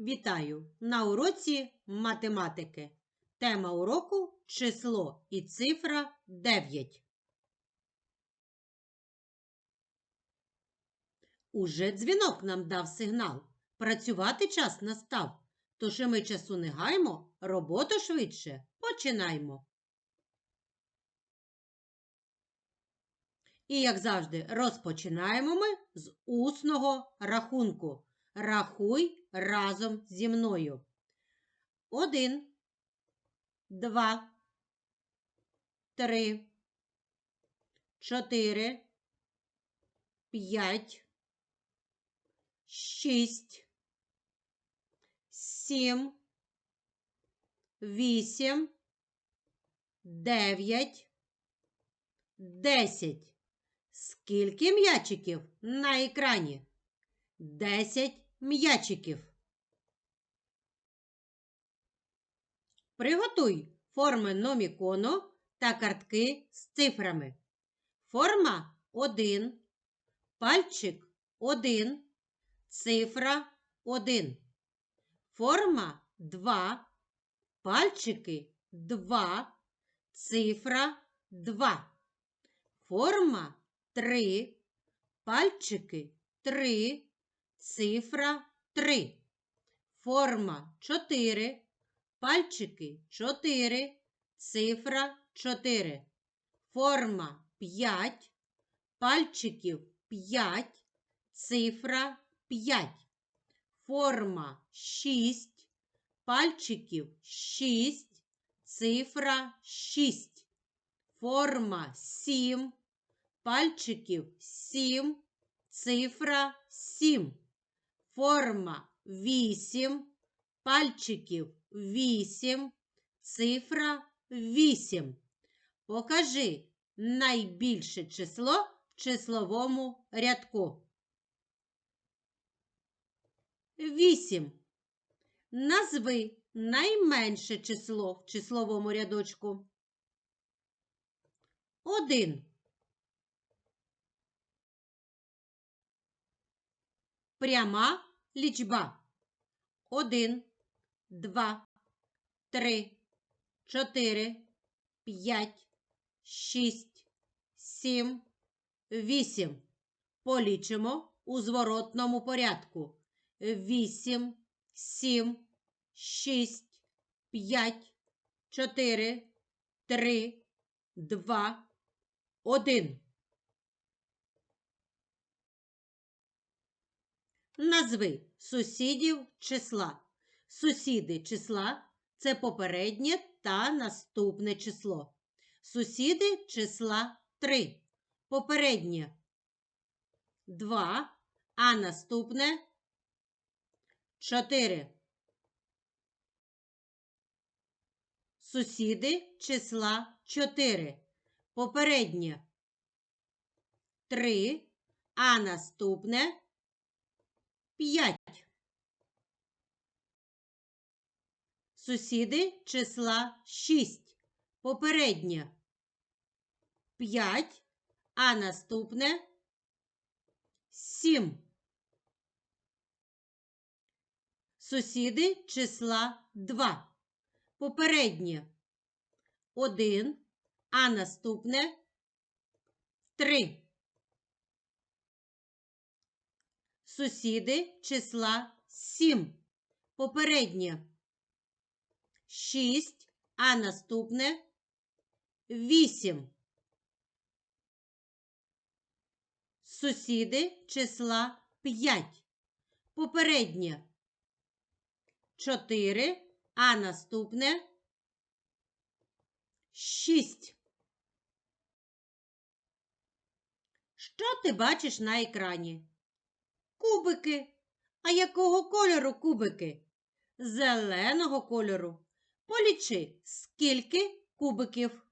Вітаю на уроці математики. Тема уроку число і цифра 9. Уже дзвінок нам дав сигнал. Працювати час настав. Тож і ми часу не гаймо, роботу швидше починаймо. І, як завжди, розпочинаємо ми з усного рахунку. Рахуй разом зі мною. Один, два, три, чотири, п'ять, шість, сім, вісім, дев'ять, десять. Скільки м'ячиків на екрані? Десять м'ячиків. Приготуй форми номікону та картки з цифрами. Форма 1, пальчик 1, цифра 1. Форма 2, пальчики 2, цифра 2. Форма 3, пальчики 3, цифра 3. Форма 4, пальчики 4, цифра 4. Форма 5, пальчиків 5, цифра 5. Форма 6, пальчиків 6, цифра 6. Форма 7, пальчиків 7, цифра 7. Форма 8, пальчиків 8, цифра 8. Покажи найбільше число в числовому рядку. 8. Назви найменше число в числовому рядочку. 1. Пряма лічба. Один, два, три, чотири, п'ять, шість, сім, вісім. Полічимо у зворотному порядку. Вісім, сім, шість, п'ять, чотири, три, два, один. Назви сусідів числа. Сусіди числа це попереднє та наступне число. Сусіди числа 3. Попереднє 2, а наступне 4. Сусіди числа 4. Попереднє 3, а наступне 5. Сусіди числа 6. Попереднє 5, а наступне 7. Сусіди числа 2. Попереднє 1, а наступне 3. Сусіди числа 7. Попереднє 6, а наступне 8. Сусіди числа 5. Попереднє 4, а наступне 6. Що ти бачиш на екрані? Кубики. А якого кольору кубики? Зеленого кольору. Полічи, скільки кубиків.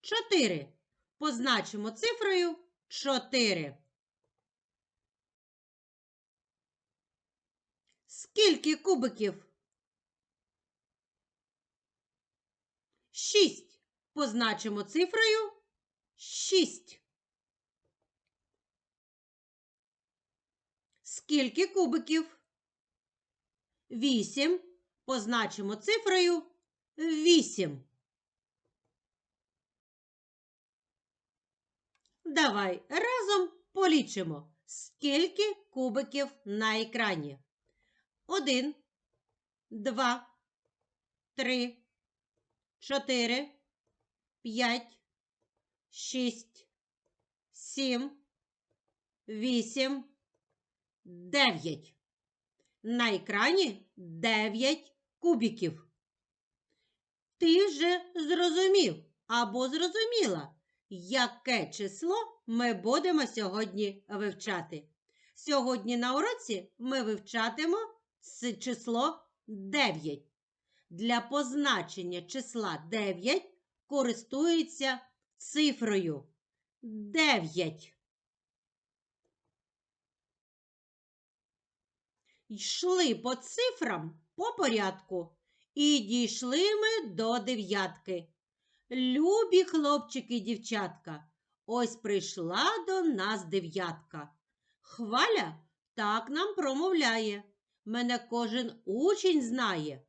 Чотири. Позначимо цифрою 4. Скільки кубиків? Шість. Позначимо цифрою 6. Скільки кубиків? 8 позначимо цифрою 8. Давай разом полічимо, скільки кубиків на екрані. Один, два, три, чотири, п'ять, шість, сім, вісім, дев'ять. На екрані дев'ять кубиків. Ти вже зрозумів або зрозуміла, яке число ми будемо сьогодні вивчати. Сьогодні на уроці ми вивчатимо число 9. Для позначення числа 9 користується цифрою 9. Йшли по цифрам по порядку і дійшли ми до дев'ятки. Любі хлопчики і дівчатка, ось прийшла до нас дев'ятка. Хваля так нам промовляє. Мене кожен учень знає.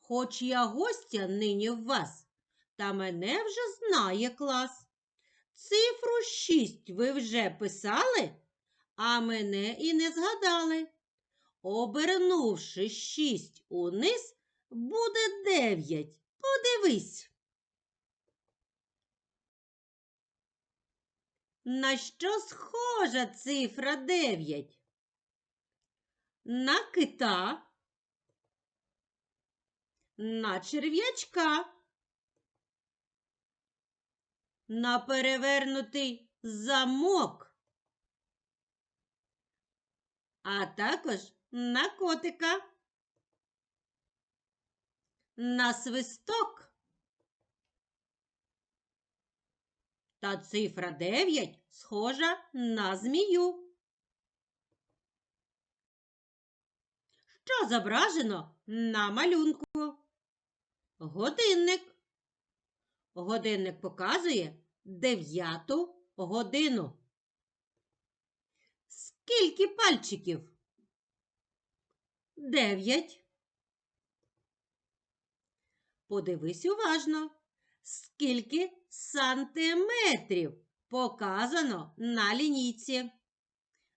Хоч я гостя нині в вас, та мене вже знає клас. Цифру шість ви вже писали, а мене і не згадали. Обернувши шість униз, буде дев'ять. Подивись. На що схожа цифра 9? На кита, на черв'ячка, на перевернутий замок, а також на котика, на свисток. Та цифра 9 схожа на змію. Що зображено на малюнку? Годинник. Годинник показує дев'яту годину. Скільки пальчиків? Дев'ять. Подивись уважно. Скільки сантиметрів показано на лінійці?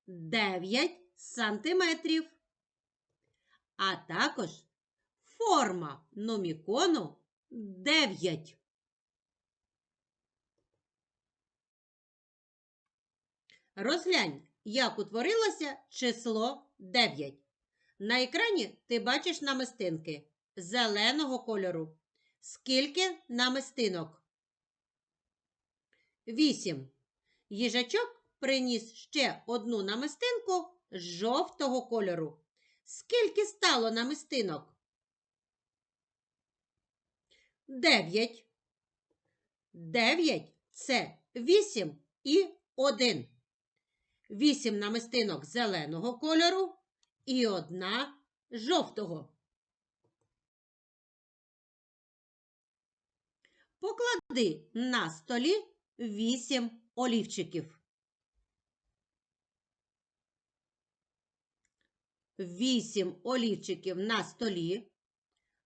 9 сантиметрів. А також форма номікону 9. Розглянь, як утворилося число 9. На екрані ти бачиш намистинки зеленого кольору. Скільки намистинок? Вісім. Їжачок приніс ще одну намистинку жовтого кольору. Скільки стало намистинок? Дев'ять. Дев'ять це вісім і один. Вісім намистинок зеленого кольору і одна жовтого. Поклади на столі вісім олівчиків. Вісім олівчиків на столі.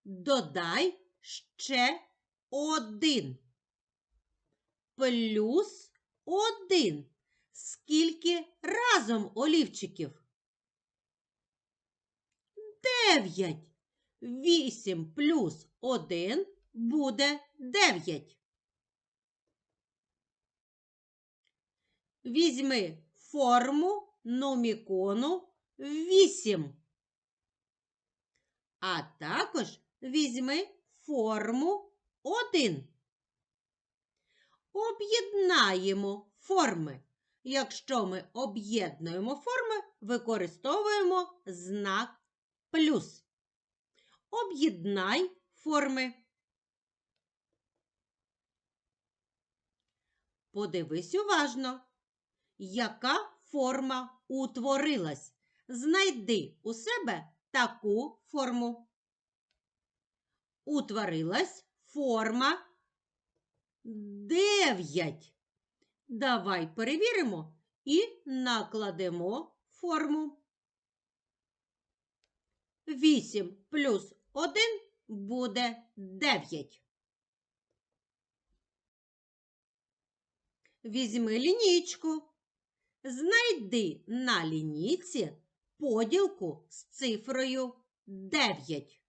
Додай ще один. Плюс один. Скільки разом олівчиків? Дев'ять. Вісім плюс один буде 9. Візьми форму номікону 8. А також візьми форму 1. Об'єднаємо форми. Якщо ми об'єднуємо форми, використовуємо знак плюс. Об'єднай форми. Подивись уважно, яка форма утворилась. Знайди у себе таку форму. Утворилась форма 9. Давай перевіримо і накладемо форму. 8 плюс 1 буде 9. Візьми лінійку. Знайди на лінійці поділку з цифрою 9.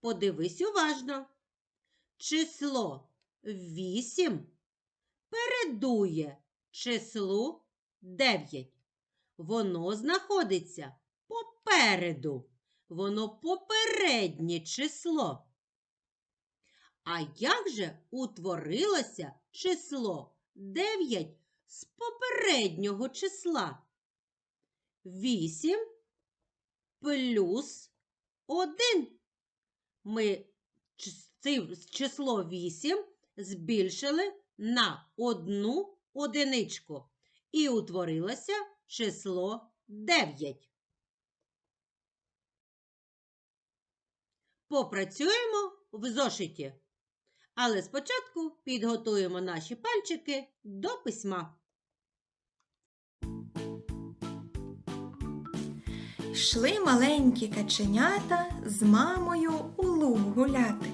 Подивись уважно. Число 8 передує числу 9. Воно знаходиться попереду. Воно попереднє число. А як же утворилося число 9 з попереднього числа? 8 плюс 1. Ми число 8 збільшили на одну одиничку. І утворилося число 9. Попрацюємо в зошиті. Але спочатку підготуємо наші пальчики до письма. Йшли маленькі каченята з мамою у луг гуляти.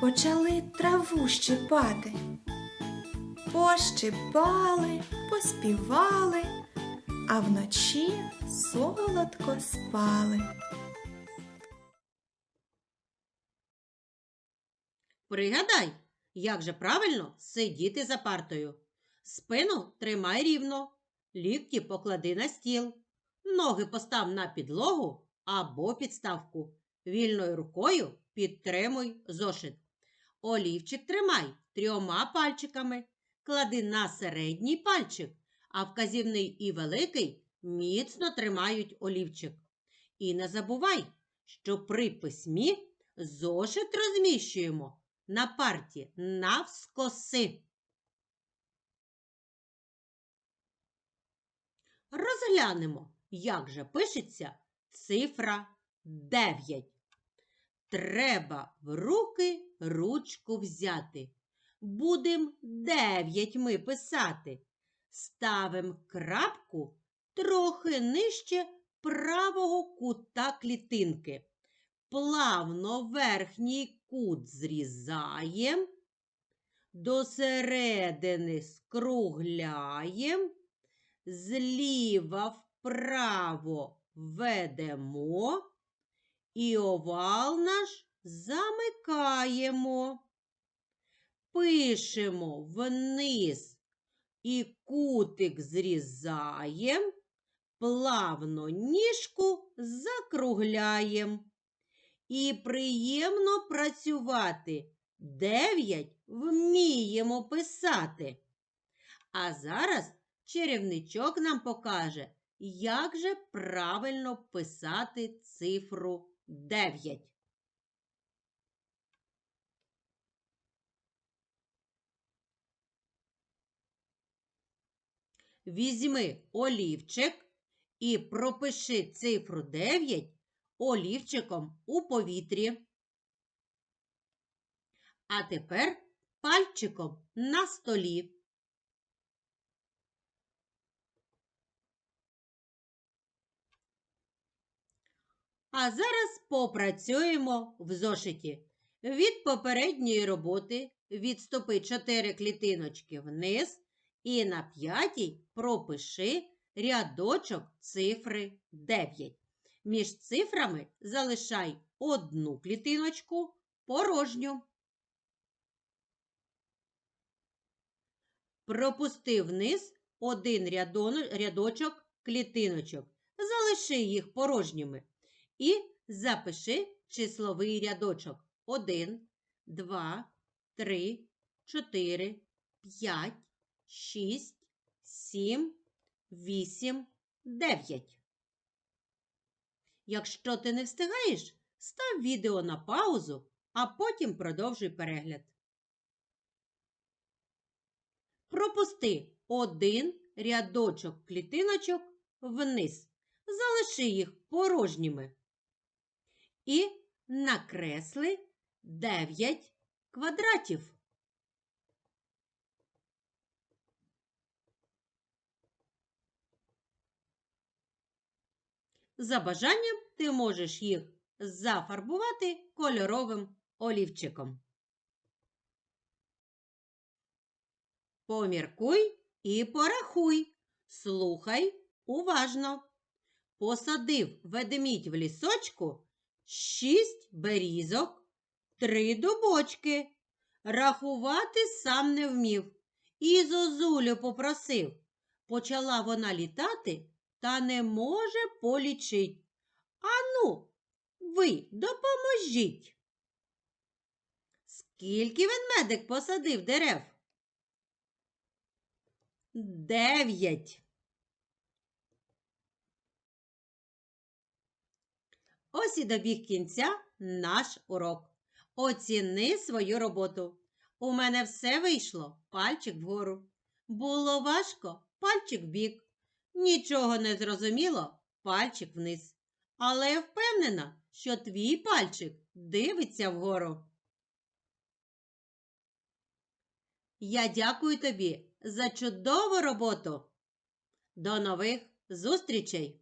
почали траву щипати. Пощипали, поспівали, а вночі солодко спали. Пригадай, як же правильно сидіти за партою. Спину тримай рівно, лікті поклади на стіл, ноги постав на підлогу або підставку. Вільною рукою підтримуй зошит. Олівчик тримай трьома пальчиками, клади на середній пальчик, а вказівний і великий міцно тримають олівчик. І не забувай, що при письмі зошит розміщуємо на парті навскоси. Розглянемо, як же пишеться цифра 9. Треба в руки ручку взяти. Будем 9 ми писати. Ставим крапку трохи нижче правого кута клітинки. Плавно верхній кут зрізаємо, до середини скругляємо, зліва вправо ведемо і овал наш замикаємо. Пишемо вниз і кутик зрізаємо, плавно ніжку закругляємо. І приємно працювати. Дев'ять вміємо писати. А зараз чарівничок нам покаже, як же правильно писати цифру 9. Візьми олівчик і пропиши цифру 9 олівчиком у повітрі. А тепер пальчиком на столі. А зараз попрацюємо в зошиті. Від попередньої роботи відступи 4 клітиночки вниз і на п'ятій пропиши рядочок цифри 9. Між цифрами залишай одну клітиночку порожню. Пропусти вниз один рядочок клітиночок. Залиши їх порожніми. І запиши числовий рядочок. 1, 2, 3, 4, 5, 6, 7, 8, 9. Якщо ти не встигаєш, став відео на паузу, а потім продовжуй перегляд. Пропусти один рядочок клітиночок вниз. Залиши їх порожніми. І накресли 9 квадратів. За бажанням ти можеш їх зафарбувати кольоровим олівчиком. Поміркуй і порахуй. Слухай уважно. Посадив ведмідь в лісочку шість берізок, три дубочки. Рахувати сам не вмів. І зозулю попросив. Почала вона літати та не може полічить. Ану, ви допоможіть. Скільки ведмедик посадив дерев? Дев'ять. Ось і добіг кінця наш урок. Оціни свою роботу. У мене все вийшло, пальчик вгору. Було важко, пальчик вбік. Нічого не зрозуміло, пальчик вниз. Але я впевнена, що твій пальчик дивиться вгору. Я дякую тобі за чудову роботу. До нових зустрічей!